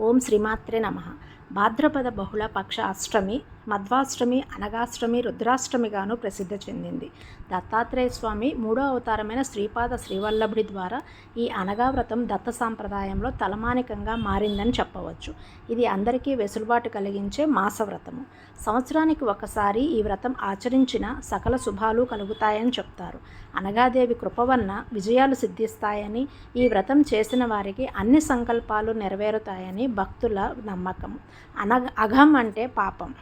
ఓం శ్రీమాత్రే నమ. భాద్రపద బహుళ పక్ష అష్టమి మధ్వాష్టమి అనగాష్టమి రుద్రాష్టమిగాను ప్రసిద్ధి చెందింది. దత్తాత్రేయ స్వామి మూడో అవతారమైన శ్రీపాద శ్రీవల్లభుడి ద్వారా ఈ అనగా వ్రతం దత్త సాంప్రదాయంలో తలమానికంగా మారిందని చెప్పవచ్చు. ఇది అందరికీ వెసులుబాటు కలిగించే మాసవ్రతము. సంవత్సరానికి ఒకసారి ఈ వ్రతం ఆచరించిన సకల శుభాలు కలుగుతాయని చెప్తారు. అనగాదేవి కృప వలన విజయాలు సిద్ధిస్తాయని ఈ వ్రతం చేసిన వారికి అన్ని సంకల్పాలు నెరవేరుతాయని భక్తుల నమ్మకం. అనగ అఘం అంటే పాపం.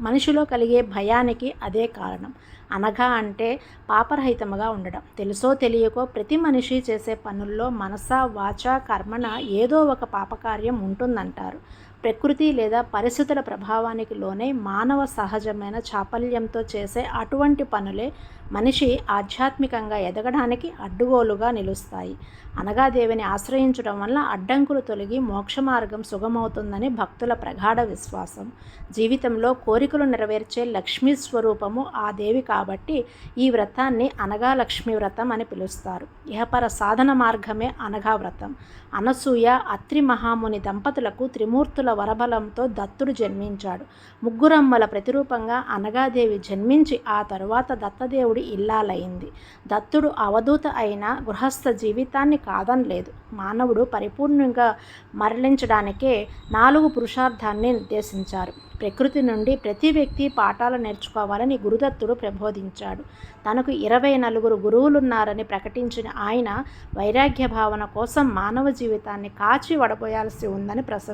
మనిషిలో కలిగే భయానికి అదే కారణం. అనగా అంటే పాపరహితముగా ఉండడం తెలుసో తెలియకో ప్రతి మనిషి చేసే పనుల్లో మనస వాచ కర్మణ ఏదో ఒక పాపకార్యం ఉంటుందంటారు. ప్రకృతి లేదా పరిస్థితుల ప్రభావానికి లోనే మానవ సహజమైన చాపల్యంతో చేసే అటువంటి పనులే మనిషి ఆధ్యాత్మికంగా ఎదగడానికి అడ్డుగోలుగా నిలుస్తాయి. అనగాదేవిని ఆశ్రయించడం వల్ల అడ్డంకులు తొలగి మోక్ష మార్గం సుగమవుతుందని భక్తుల ప్రగాఢ విశ్వాసం. జీవితంలో కోరికలు నెరవేర్చే లక్ష్మీ స్వరూపము ఆ దేవి కాబట్టి ఈ వ్రతాన్ని అనగా లక్ష్మీ వ్రతం అని పిలుస్తారు. ఇహపర సాధన మార్గమే అనగా వ్రతం. అనసూయ అత్రి మహాముని దంపతులకు త్రిమూర్తుల వరబలంతో దత్తుడు జన్మించాడు. ముగ్గురమ్మల ప్రతిరూపంగా అనగాదేవి జన్మించి ఆ తరువాత దత్తదేవుడి ఇల్లాలైంది. దత్తుడు అవధూత అయిన గృహస్థ జీవితాన్ని కాదనలేదు. మానవుడు పరిపూర్ణంగా మరలించడానికే నాలుగు పురుషార్థాన్ని నిర్దేశించారు. ప్రకృతి నుండి ప్రతి వ్యక్తి పాఠాలు నేర్చుకోవాలని గురుదత్తుడు ప్రబోధించాడు. తనకు ఇరవై నలుగురు గురువులున్నారని ప్రకటించిన ఆయన వైరాగ్య భావన కోసం మానవ జీవితాన్ని కాచి వడబోయాల్సి ఉందని ప్రస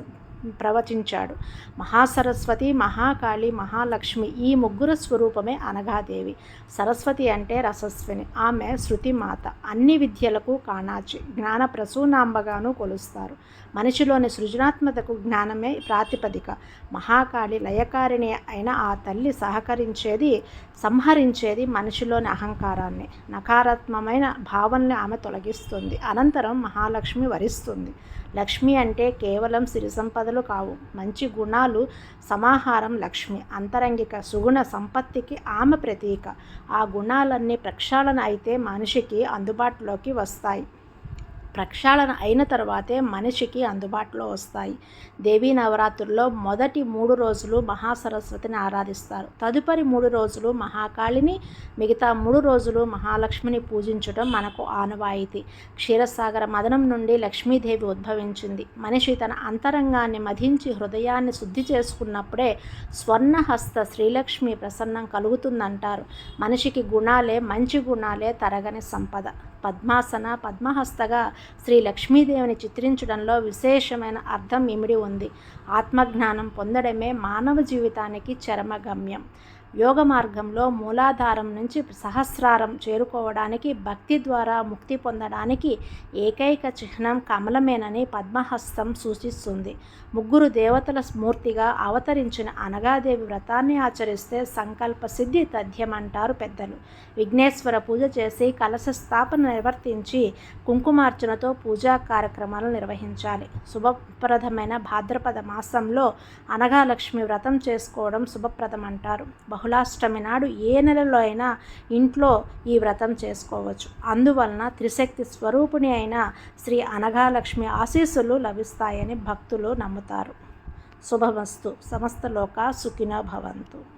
ప్రవచించాడు. మహాసరస్వతి మహాకాళి మహాలక్ష్మి ఈ ముగ్గురు స్వరూపమే అనగాదేవి. సరస్వతి అంటే రసస్విని. ఆమె శృతిమాత. అన్ని విద్యలకు కాణాచి జ్ఞాన ప్రసూనాంబగాను కొలుస్తారు. మనిషిలోని సృజనాత్మతకు జ్ఞానమే ప్రాతిపదిక. మహాకాళి లయకారిణి అయిన ఆ తల్లి సహకరించేది సంహరించేది మనిషిలోని అహంకారాన్ని నకారాత్మకమైన భావనని ఆమె తొలగిస్తుంది. అనంతరం మహాలక్ష్మి వరిస్తుంది. లక్ష్మి అంటే కేవలం సిరి సంపదలు కావు. మంచి గుణాలు సమాహారం లక్ష్మి. అంతరంగిక సుగుణ సంపత్తికి ఆమె ప్రతీక. ఆ గుణాలన్నీ ప్రక్షాళన అయితే మనిషికి అందుబాటులోకి వస్తాయి. ప్రక్షాళన అయిన తర్వాతే మనిషికి అందుబాటులో వస్తాయి. దేవీ నవరాత్రుల్లో మొదటి మూడు రోజులు మహాసరస్వతిని ఆరాధిస్తారు. తదుపరి మూడు రోజులు మహాకాళిని మిగతా మూడు రోజులు మహాలక్ష్మిని పూజించడం మనకు ఆనవాయితీ. క్షీరసాగర మదనం నుండి లక్ష్మీదేవి ఉద్భవించింది. మనిషి తన అంతరంగాన్ని మధించి హృదయాన్ని శుద్ధి చేసుకున్నప్పుడే స్వర్ణహస్త శ్రీలక్ష్మి ప్రసన్నం కలుగుతుందంటారు. మనిషికి గుణాలే మంచి గుణాలే తరగని సంపద. పద్మాసన పద్మహస్తగా శ్రీ లక్ష్మీదేవిని చిత్రించడంలో విశేషమైన అర్థం ఇమిడి ఉంది. ఆత్మజ్ఞానం పొందడమే మానవ జీవితానికి చరమగమ్యం. యోగ మార్గంలో మూలాధారం నుంచి సహస్రారం చేరుకోవడానికి భక్తి ద్వారా ముక్తి పొందడానికి ఏకైక చిహ్నం కమలమేనని పద్మహస్తం సూచిస్తుంది. ముగ్గురు దేవతల స్మూర్తిగా అవతరించిన అనగాదేవి వ్రతాన్ని ఆచరిస్తే సంకల్ప సిద్ధి తథ్యమంటారు పెద్దలు. విఘ్నేశ్వర పూజ చేసి కలశ స్థాపన నిర్వర్తించి కుంకుమార్చనతో పూజా కార్యక్రమాలు నిర్వహించాలి. శుభప్రదమైన భాద్రపద మాసంలో అనగాలక్ష్మి వ్రతం చేసుకోవడం శుభప్రదం అంటారు బహుళాష్టమి నాడు ఏ నెలలో అయినా ఇంట్లో ఈ వ్రతం చేసుకోవచ్చు. అందువలన త్రిశక్తి స్వరూపిణి అయిన శ్రీ అనఘాలక్ష్మి ఆశీస్సులు లభిస్తాయని భక్తులు నమ్ముతారు. శుభమస్తు. సమస్త లోక సుఖినో భవంతు.